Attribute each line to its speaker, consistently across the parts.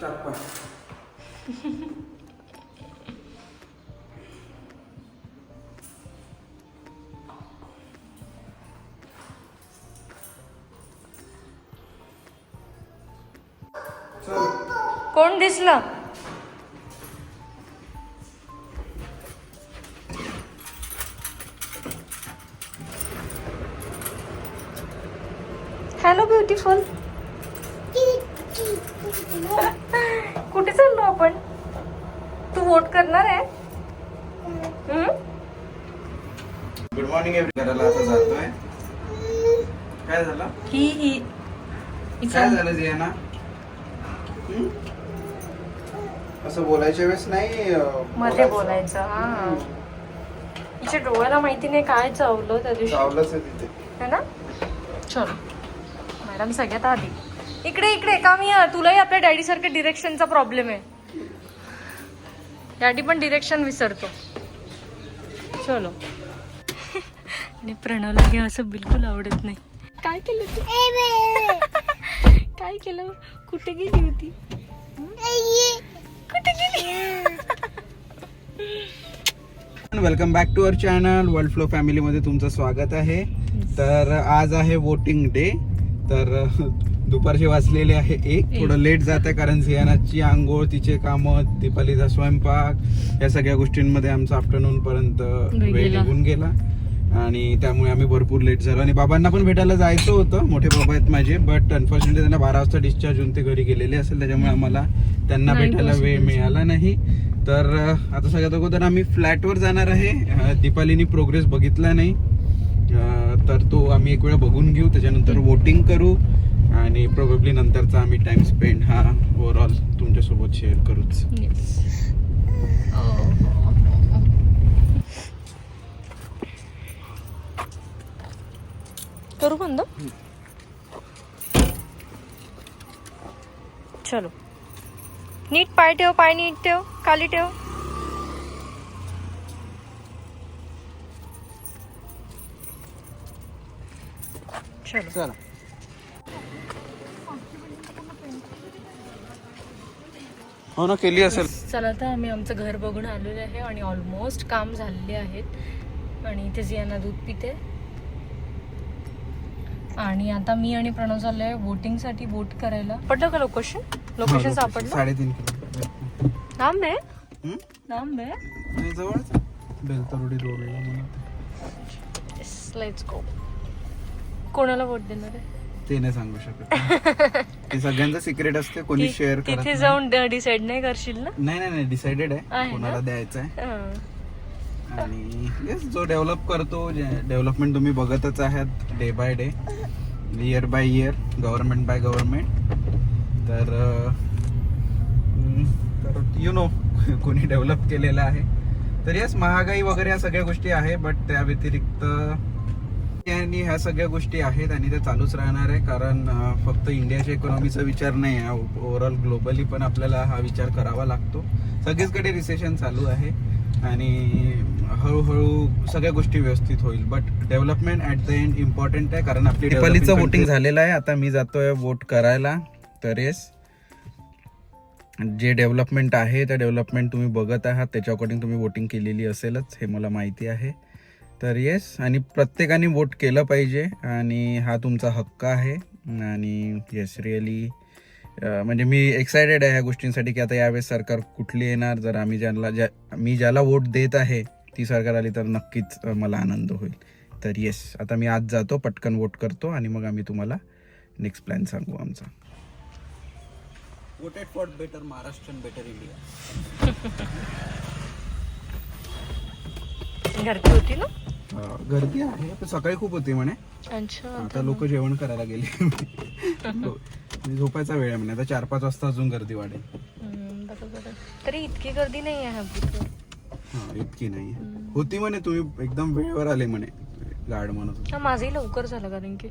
Speaker 1: टाक पाय. चल
Speaker 2: कोण दिसलं हॅलो ब्युटिफुल कुठे चाललो आपण? तू वोट करणार आहे? हम्म?
Speaker 1: गुड मॉर्निंग घराला आता जातोय. काय झालं?
Speaker 2: ही ही.
Speaker 1: काय झालं जियाना? हं? असं बोलायच्या वेळेस नाही
Speaker 2: मध्ये बोलायचं. हा. डोळ्याला माहिती नाही काय चावलं त्या दिवशी.
Speaker 1: चावलंच आहे तिथे.
Speaker 2: है ना? चलो. मॅडम सगळ्यात आधी. इकडे इकडे काम या तुलाही आपल्या डॅडी सारख्या डिरेक्शनचा प्रॉब्लेम आहे. डॅडी पण डिरेक्शन विसरतो. चलो. आणि प्रणवला हे असं बिलकुल आवडत नाही. काय केलं तू? काय केलं? कुठे गेली होती? कुठे गेली?
Speaker 1: Welcome back to our channel world flow family मध्ये तुमचं स्वागत आहे. तर आज आहे वोटिंग डे तर दुपारचे वाजलेले आहे एक. थोडं लेट जात आहे कारण झियानाची आंघोळ तिचे कामं दीपालीचा स्वयंपाक या सगळ्या गोष्टींमध्ये आमचा आफ्टरनून पर्यंत वेळ. निघून गेला. आणि त्यामुळे आम्ही भरपूर लेट झालो. आणि बाबांना पण भेटायला जायचं होतं. मोठे बाबा आहेत माझे. बट अनफॉर्च्युनेटली त्यांना बारा वाजता डिस्चार्ज होऊन ते घरी गेलेले असेल. त्याच्यामुळे आम्हाला त्यांना भेटायला वेळ. मिळाला नाही. तर आता सगळ्यात अगोदर आम्ही फ्लॅटवर जाणार आहे. दीपालीनी प्रोग्रेस बघितला नाही. तर तो आम्ही एक वेळा बघून घेऊ त्याच्यानंतर वोटिंग करू आणि प्रोबेबली नंतरचा आम्ही टाइम स्पेंड हा ओव्हरऑल तुमच्यासोबत शेअर करूच.
Speaker 2: करू बंद? चलो. नीट पाय ठेव पाय नीट ठेव खाली ठेव. चलो.
Speaker 1: हो ना केली असेल.
Speaker 2: चला तर आम्ही आमचं घर बघून आलेलो आहे आणि ऑलमोस्ट काम झालेले आहेत. आणि इथे जियांना दूध पिते. आणि आता मी आणि प्रणव चाललोय वोटिंगसाठी वोट करायला. पडलं का लोकेशन लोकेशन सापडलं?
Speaker 1: साडेतीन किलो.
Speaker 2: लांब आहे?
Speaker 1: हं?
Speaker 2: लांब आहे?
Speaker 1: नाही जवळच बेलतरोडी म्हणून
Speaker 2: लेट्स गो कोणाला वोट देणार आहे?
Speaker 1: ते नाही सांगू शकत. ते सगळ्यांचं सिक्रेट असते कोणी शेअर करत
Speaker 2: तिथे
Speaker 1: नाही.
Speaker 2: जाऊन डिसाइड नाही करशील ना?
Speaker 1: नाही नाही नाही डिसाइडेड
Speaker 2: आहे.
Speaker 1: आहे
Speaker 2: ना?
Speaker 1: कोणाला द्यायचं आहे.
Speaker 2: हं.
Speaker 1: आणि येस जो डेव्हलप करतो डेव्हलपमेंट तुम्ही बघतच आहात day by day year by year government by government तर हम्म, तर यु नो कोणी डेव्हलप केलेलं आहे. तर येस महागाई वगैरे या सगळ्या गोष्टी आहे बट त्या व्यतिरिक्त आणि ह्या सगळ्या गोष्टी आहेत आणि ते चालूच राहणार आहे कारण फक्त इंडियाच्या इकॉनॉमीचा विचार नाही आहे. ओव्हरऑल ग्लोबली पण आपल्याला हा विचार करावा लागतो. सगळीचकडे रिसेशन चालू आहे आणि हळूहळू सगळ्या गोष्टी व्यवस्थित होईल. But development at the end important आहे कारण आपली नेपालीचं वोटिंग झालेलं आहे. आता मी जातोय वोट करायला. तर येस जे डेव्हलपमेंट आहे त्या डेव्हलपमेंट तुम्ही बघत आहात. त्याच्या अकॉर्डिंग तुम्ही वोटिंग केलेली असेलच हे मला माहिती आहे. तर येस आणि प्रत्येकाने वोट केलं पाहिजे आणि हा तुमचा हक्क आहे. आणि येस रिअली म्हणजे मी एक्सायटेड आहे ह्या गोष्टींसाठी की आता यावेळेस सरकार कुठली येणार? जर आम्ही ज्यांना ज्या मी ज्याला वोट देत आहे ती सरकार आली तर नक्कीच मला आनंद होईल. तर येस आता मी आज जातो पटकन वोट करतो आणि मग आम्ही तुम्हाला नेक्स्ट प्लॅन सांगू आमचा. Voted for better Maharashtra better India
Speaker 2: घरची होती ना?
Speaker 1: गर्दी आहे. सकाळी खूप होती म्हणे. आता लोक जेवण करायला गेले. लो- झोपायचा वेळ आहे म्हणे. आता चार पाच वाजता अजून गर्दी वाढेल.
Speaker 2: तरी इतकी गर्दी नाही आहे.
Speaker 1: हा इतकी नाही होती म्हणे तुम्ही एकदम वेळेवर आले म्हणे. म्हणत होते.
Speaker 2: हा माझंही लवकर झालं कारण की.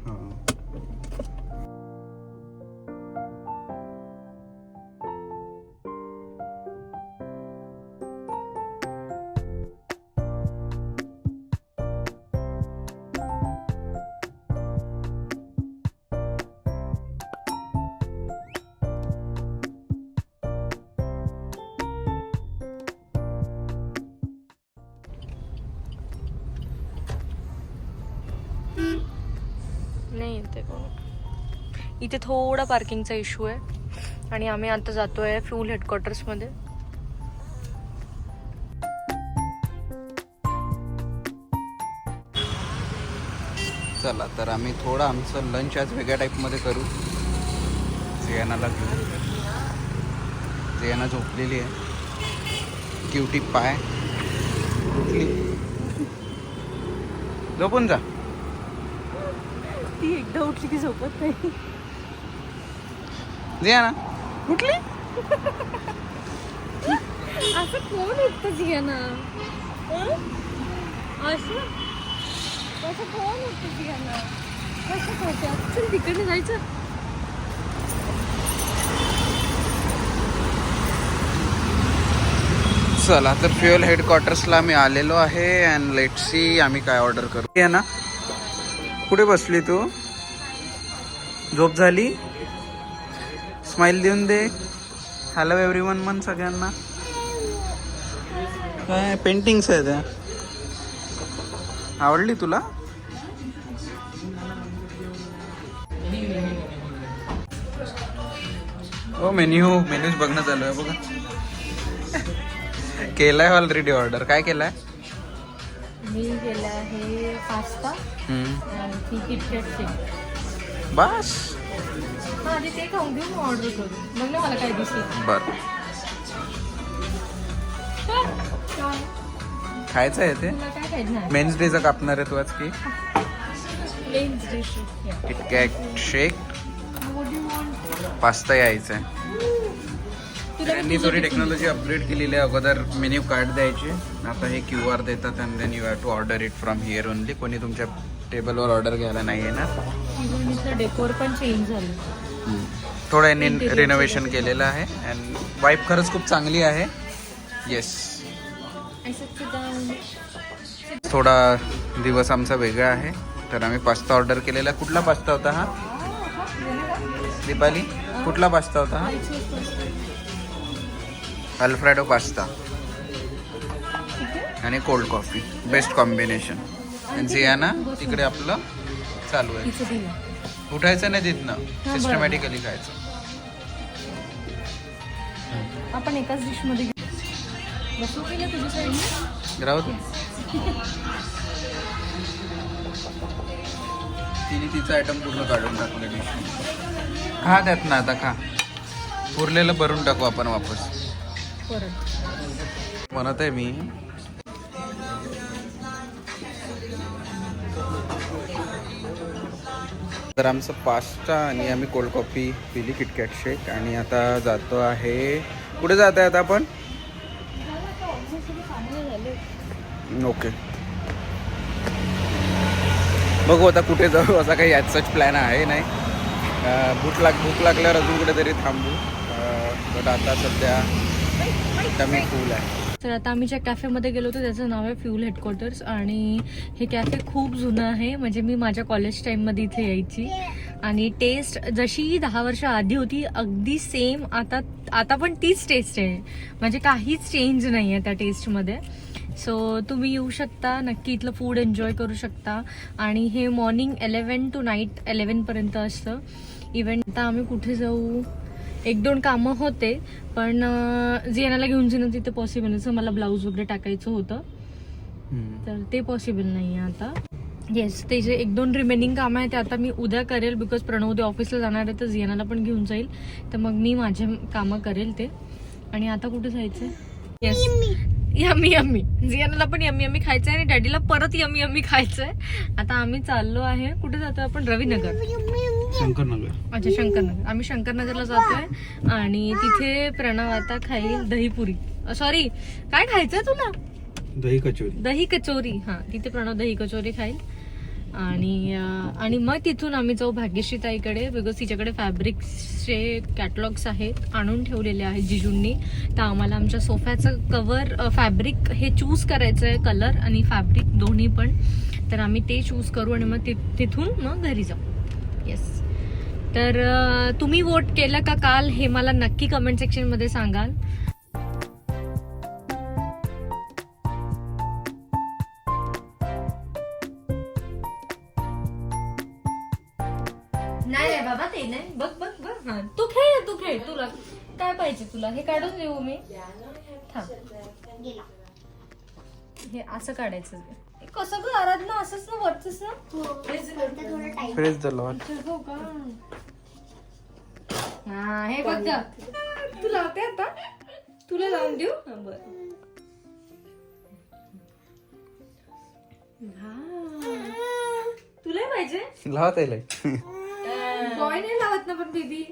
Speaker 1: नाही
Speaker 2: येते इथे थोडा पार्किंगचा इश्यू आहे. आणि आम्ही आता जातोय फ्यूल हेडक्वार्टर्समध्ये
Speaker 1: चला तर आम्ही थोडं आमचं लंच आज वेगळ्या टाईपमध्ये करू. जेनाला घेऊ जेना झोपलेली आहे. क्युटी पाय झोपून जा.
Speaker 2: ती एकदा उठली की झोपत नाही.
Speaker 1: जेना उठली?
Speaker 2: असं कोण उठतं जियाना? असं? असं कोण उठतं जियाना? कसं करतात चल तिकडे जायचं.
Speaker 1: चला तर फ्युअल हेडक्वार्टर्सला आम्ही आलेलो आहे अँड लेट सी आम्ही काय ऑर्डर करू. ना कुठे बसली तू? झोप झाली? स्माइल देऊन दे. हॅलो एव्हरी वन मन सगळ्यांना. काय पेंटिंग्स आहेत आवडली तुला? हो मेन्यू मेन्यूज बघणं चालू आहे बघा. केलाय ऑलरेडी ऑर्डर काय केलाय?
Speaker 2: मी केलं आहे पास्ता आणि ती किटकॅट शेक
Speaker 1: बस.
Speaker 2: हा आधी ते खाऊन घेऊ मग ऑर्डर करू. मग ना मला काय दिसेल
Speaker 1: बर. खायचं आहे ते?
Speaker 2: तुला काय खायचं नाही.
Speaker 1: मेन्स डेचं कापणार आहे तू आज की?
Speaker 2: डिश
Speaker 1: किटकॅट शेक पास्ता यायचं आहे. त्यांनी थोडी टेक्नॉलॉजी अपग्रेड केलेली आहे अगोदर मेन्यू कार्ड द्यायचे. आता हे क्यू आर देतात and then you have to order it from here only कोणी तुमच्या टेबलवर ऑर्डर घ्यायला नाही येणार.
Speaker 2: डेकोर पण चेंज झालं.
Speaker 1: थोडं यांनी रिनोव्हेशन केलेलं आहे. अँड वाईफ खरंच खूप चांगली आहे. येस थोडा दिवस आमचा वेगळा आहे. तर आम्ही पास्ता ऑर्डर केलेला. कुठला पास्ता होता हा? दीपाली कुठला पास्ता होता हा? अल्फ्रेडो पास्ता आणि कोल्ड कॉफी बेस्ट कॉम्बिनेशन आणि जियाना तिकडे आपलं चालू आहे. उठायचं नाही तिथनं सिस्टमॅटिकली खायचं.
Speaker 2: आपण एकाच डिशमध्ये
Speaker 1: राहू तिने तिचं आयटम पूर्ण काढून टाकलं डिश खा त्यात ना आता खा. उरलेलं भरून टाकू आपण वापस.
Speaker 2: परत.
Speaker 1: म्हणत आहे मी. तर आमचं पास्ता आणि आम्ही कोल्ड कॉफी पिली किटकॅट शेक आणि आता जातो आहे. कुठे जात आहे आता आपण? ओके. बघू आता कुठे जाऊ असा काही याचाच प्लॅन आहे नाही. भूक लाग भूक लागल्यावर अजून कुठेतरी थांबू. बट आता सध्या आता मी आहे.
Speaker 2: तर आता आम्ही ज्या कॅफेमध्ये गेलो होतो त्याचं नाव आहे फ्युल हेडक्वार्टर्स आणि हे कॅफे खूप जुनं आहे. म्हणजे मी माझ्या कॉलेज टाईममध्ये इथे यायची. आणि टेस्ट जशी दहा वर्ष आधी होती अगदी सेम आता आता पण तीच टेस्ट आहे. म्हणजे काहीच चेंज नाही आहे त्या टेस्टमध्ये सो तुम्ही येऊ शकता. नक्की इथलं फूड एन्जॉय करू शकता. आणि हे मॉर्निंग एलेवन टू नाईट एलेवनपर्यंत असतं. इव्हेंट आता आम्ही कुठे जाऊ? एक दोन कामं होते पण अं, जियानाला घेऊन जाणं तिथे पॉसिबल नसतं मला ब्लाऊज वगैरे टाकायचं होतं. तर ते पॉसिबल नाही आहे आता. येस ते जे एक दोन रिमेनिंग कामं आहेत ते आता मी उद्या करेल बिकॉज प्रणव उद्या ऑफिसला जाणार आहे तर जियानाला पण घेऊन जाईल. तर मग मी माझे कामं करेल ते. आणि आता कुठे जायचं येस यम्मी यम्मी जियानाला पण यम्मी यम्मी खायचं आहे आणि डॅडीला परत यम्मी यम्मी खायचं आहे आता आम्ही चाललो आहे. कुठे जातो आपण? रविनगर.
Speaker 1: शंकरनगर.
Speaker 2: अच्छा शंकरनगर. आम्ही शंकरनगरला जातोय आणि तिथे प्रणव आता खाईल दहीपुरी. सॉरी काय खायचंय तुला?
Speaker 1: दही कचोरी.
Speaker 2: दही कचोरी. हा तिथे प्रणव दही कचोरी खाईल. आणि आणि मग तिथून आम्ही जाऊ भाग्यश्री ताईकडे. बिकॉज तिच्याकडे फॅब्रिक्सचे कॅटलॉग्स आहेत आणून ठेवलेले आहेत जिजूंनी. तर आम्हाला आमच्या सोफ्याचं कवर फॅब्रिक हे चूज करायचं आहे कलर आणि फॅब्रिक दोन्ही पण. तर आम्ही ते चूज करू आणि मग तिथून मग घरी जाऊ. येस तर तुम्ही वोट केलं का काल हे मला नक्की कमेंट सेक्शनमध्ये सांगाल. नाही नाही बाबा ते नाही. बघ बघ बघ. हा तू खेळ तू खेळ. तुला काय पाहिजे तुला? हे काढून देऊ मी. थांब. हे असं काढायचं. कसं ग आराधना असंच ना वरच ना?
Speaker 3: हो
Speaker 1: फ्रेश
Speaker 2: हो का? हा हे बघ ग. तू लावते आता. तुला लावून देऊ? हा, बरं. हा. तुला पाहिजे?
Speaker 1: लावत आहे
Speaker 2: बॉय नाही लावत ना पण बेबी.